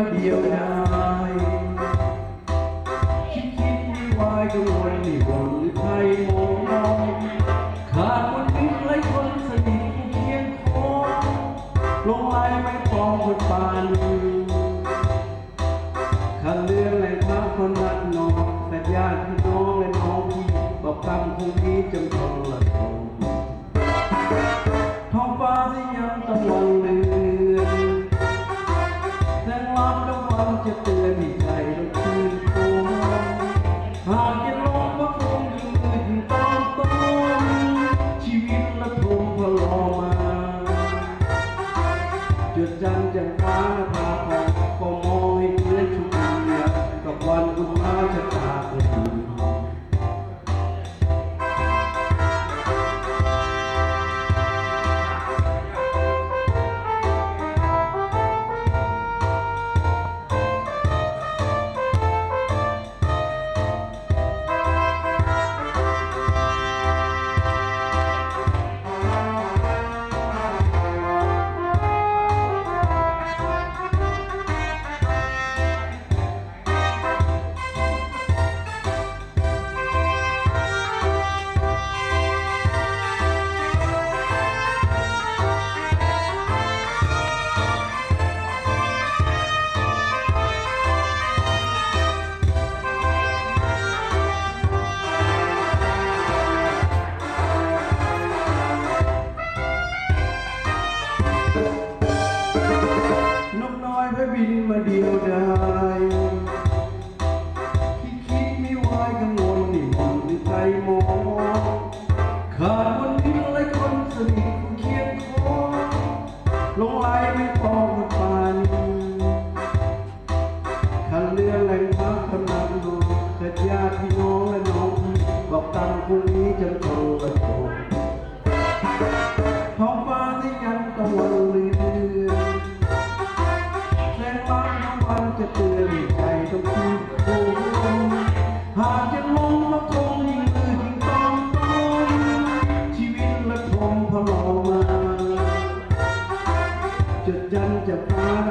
มาเดียวดายคิดคิดไม่วายกังวลไม่หวังหรือใครมองมองขาดคนนึงไรคนสนิทเคียงคองลงไหลไม่ปองคนปานขันเรื่องแหล่งพักคนรักน้องแต่ญาติพี่น้องและน้องพี่บอกกรรมคงนี้จำต้องละ ไม่พอคนปานขันเรือแรงพักพนันดูเกิดญาติพี่น้องและน้องพี่บอกตังคุณนี้จะโทระโทรท้องฟ้าที่ยังตะวันเรือแสงฟ้าทั้งวันจะเตือน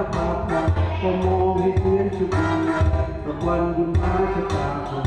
าละพาพาก็มองให้เพื่อนชุกเดียตะวันบุญมาชะตา